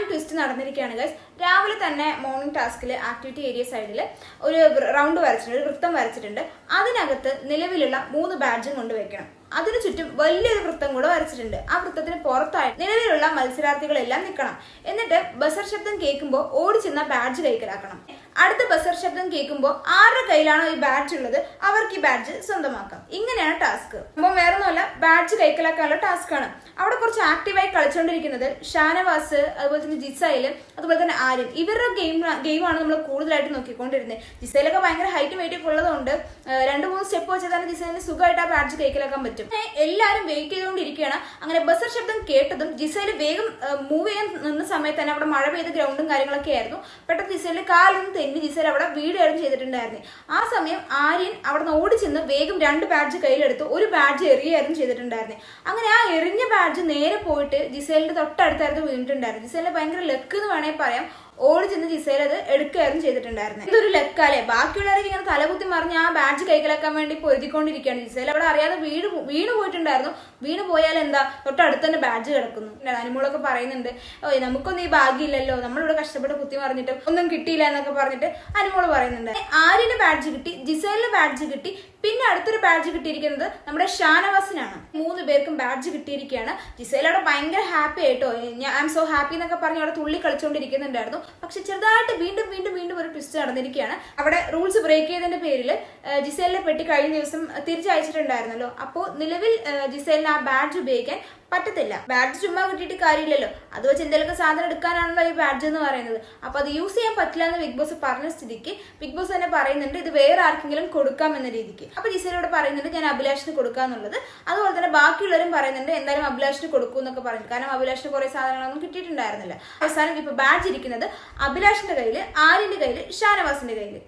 Planning twist നടന്നിരിക്കുകയാണ് guys രാവിലെ തന്നെ morning ടാസ്കിൽ ആക്ടിവിറ്റി ഏരിയ സൈഡിൽ ഒരു റൗണ്ട് വരച്ചിട്ടുണ്ട് ഒരു വൃത്തം വരച്ചിട്ടുണ്ട്. അതിനകത്ത് നിലവിലുള്ള മൂന്ന് ബാഡ്ജും കൊണ്ടുവയ്ക്കണം അതിനു ചുറ്റും വലിയൊരു വൃത്തം കൂടെ വരച്ചിട്ടുണ്ട്. ആ വൃത്തത്തിന് പുറത്തായി നിലവിലുള്ള മത്സരാർത്ഥികളെല്ലാം നിൽക്കണം. എന്നിട്ട് ബസർ ശബ്ദം കേൾക്കുമ്പോൾ ഓടി ചെന്ന ബാഡ്ജ് കൈക്കലാക്കണം. അടുത്ത ബസർ ശബ്ദം കേൾക്കുമ്പോൾ ആരുടെ കയ്യിലാണോ ഈ ബാഡ്ജ് ഉള്ളത് അവർക്ക് ഈ ബാഡ്ജ് സ്വന്തമാക്കാം. ഇങ്ങനെയാണ് ടാസ്ക് അപ്പോൾ വേറെ ഒന്നുമല്ല ബാഡ്ജ് കൈക്കലാക്കാനുള്ള ടാസ്ക് ആണ്. അവിടെ കുറച്ച് ആക്റ്റീവായി കളിച്ചുകൊണ്ടിരിക്കുന്നത് ഷാനവാസ് അതുപോലെ തന്നെ ജിസൈൽ അതുപോലെ തന്നെ ആര്യൻ. ഇവരുടെ ഗെയിം ഗെയിമാണ് നമ്മൾ കൂടുതലായിട്ട് നോക്കിക്കൊണ്ടിരുന്നത്. ജിസൈലൊക്കെ ഭയങ്കര ഹൈറ്റ് വെയിറ്റ് ഒക്കെ ഉള്ളതുകൊണ്ട് രണ്ട് മൂന്ന് സ്റ്റെപ്പ് വെച്ചാൽ തന്നെ ജിസൈലിന് സുഖമായിട്ട് ആ ബാഡ്ജ് കൈക്കലാക്കാൻ പറ്റും. എല്ലാവരും വെയിറ്റ് ചെയ്തുകൊണ്ടിരിക്കുകയാണ്. അങ്ങനെ ബസർ ശബ്ദം കേട്ടതും ജിസൈൽ വേഗം മൂവ് ചെയ്യാൻ നിന്ന സമയത്ത് തന്നെ അവിടെ മഴ പെയ്ത ഗ്രൗണ്ടും കാര്യങ്ങളൊക്കെ ആയിരുന്നു. പെട്ടെന്ന് ജിസൈലിന്റെ കാലൊന്നും തെന്നി ജിസേൽ അവിടെ വീട് കയറും ചെയ്തിട്ടുണ്ടായിരുന്നു. ആ സമയം ആര്യൻ അവിടെ നിന്ന് ഓടി ചെന്ന് വേഗം രണ്ട് ബാഡ്ജ് കയ്യിലെടുത്ത് ഒരു ബാഡ്ജ് എറിയായിരുന്നു ചെയ്തിട്ടുണ്ടായിരുന്നു. അങ്ങനെ ആ എറിഞ്ഞ ബാഡ്ജ് നേരെ പോയിട്ട് ജിസേലിന്റെ തൊട്ടടുത്തായിരുന്നു വീണിട്ടുണ്ടായിരുന്നു. ജിസേലിന്റെ ഭയങ്കര ലക്ക് എന്ന് വേണമെങ്കിൽ പറയാം. ഓടി ചെന്ന് ജിസേൽ അത് എടുക്കുകയായിരുന്നു ചെയ്തിട്ടുണ്ടായിരുന്നത് ഇതൊരു ലക്കാലെ ബാക്കിയുള്ളവരൊക്കെ ഇങ്ങനെ തലകുത്തി മറിഞ്ഞ് ആ ബാഡ്ജ് കൈകളാക്കാൻ വേണ്ടി പൊരുതിക്കൊണ്ടിരിക്കുകയാണ് ജിസേൽ. അവിടെ അറിയാതെ വീട് വീണ് പോയിട്ടുണ്ടായിരുന്നു. വീണ് പോയാൽ എന്താ? തൊട്ടടുത്ത് തന്നെ ബാഡ്ജ് കിടക്കുന്നു. അനുമോളൊക്കെ പറയുന്നുണ്ട് ഓ നമുക്കൊന്നും ഈ ഭാഗ്യമില്ലല്ലോ. നമ്മളിവിടെ കഷ്ടപ്പെട്ട് കുത്തി മറിഞ്ഞിട്ട് ഒന്നും കിട്ടിയില്ല എന്നൊക്കെ പറഞ്ഞിട്ട് അനുമോൾ പറയുന്നുണ്ട്. ആര്യന് ബാഡ്ജ് കിട്ടി ജിസൈലിന് ബാഡ്ജ് കിട്ടി പിന്നെ അടുത്തൊരു ബാഡ്ജ് കിട്ടിയിരിക്കുന്നത് നമ്മുടെ ഷാനവാസിനാണ്. മൂന്ന് പേർക്കും ബാഡ്ജ് കിട്ടിയിരിക്കുകയാണ്. ജിസൈൽ അവിടെ ഭയങ്കര ഹാപ്പി ആയിട്ടോ? ഞാൻ ഐ എം സോ ഹാപ്പി എന്നൊക്കെ പറഞ്ഞ് അവിടെ തുള്ളി കളിച്ചുകൊണ്ടിരിക്കുന്നുണ്ടായിരുന്നു പക്ഷെ ചെറുതായിട്ട് വീണ്ടും വീണ്ടും വീണ്ടും ഒരു ട്വിസ്റ്റ് നടന്നിരിക്കുകയാണ്. അവിടെ റൂൾസ് ബ്രേക്ക് ചെയ്തതിന്റെ പേരിൽ ജിസേലിനെ പെട്ടി കഴിഞ്ഞ ദിവസം തിരിച്ചയച്ചിട്ടുണ്ടായിരുന്നല്ലോ. അപ്പോൾ നിലവിൽ ജിസേലിന് ആ ബാഡ്ജ് ഉപയോഗിക്കാൻ പറ്റത്തില്ല. ബാഡ്ജ് ചുമ്മാ കിട്ടിയിട്ട് കാര്യമില്ലല്ലോ. അത് വെച്ച് എന്തെങ്കിലുമൊക്കെ സാധനം എടുക്കാനാണല്ലോ ഈ ബാഡ്ജ് എന്ന് പറയുന്നത്. അപ്പൊ അത് യൂസ് ചെയ്യാൻ പറ്റില്ല എന്ന് ബിഗ് ബോസ് പറഞ്ഞ സ്ഥിതിക്ക് ബിഗ് ബോസ് തന്നെ പറയുന്നുണ്ട് ഇത് വേറെ ആർക്കെങ്കിലും കൊടുക്കാം എന്ന രീതിക്ക്. അപ്പൊ ജിസയിലൂടെ പറയുന്നുണ്ട് ഞാൻ അഭിലാഷിന് കൊടുക്കാന്നുള്ളത് അതുപോലെ തന്നെ ബാക്കിയുള്ളവരും പറയുന്നുണ്ട് എന്തായാലും അഭിലാഷിന് കൊടുക്കും എന്നൊക്കെ പറഞ്ഞു കാരണം അഭിലാഷിന് കുറെ സാധനങ്ങളൊന്നും കിട്ടിയിട്ടുണ്ടായിരുന്നില്ല. അവസാനം ഇപ്പൊ ബാഡ്ജ് ഇരിക്കുന്നത് അഭിലാഷിന്റെ കയ്യിൽ ആര്യന്റെ കയ്യിൽ ഷാനവാസിന്റെ കയ്യിൽ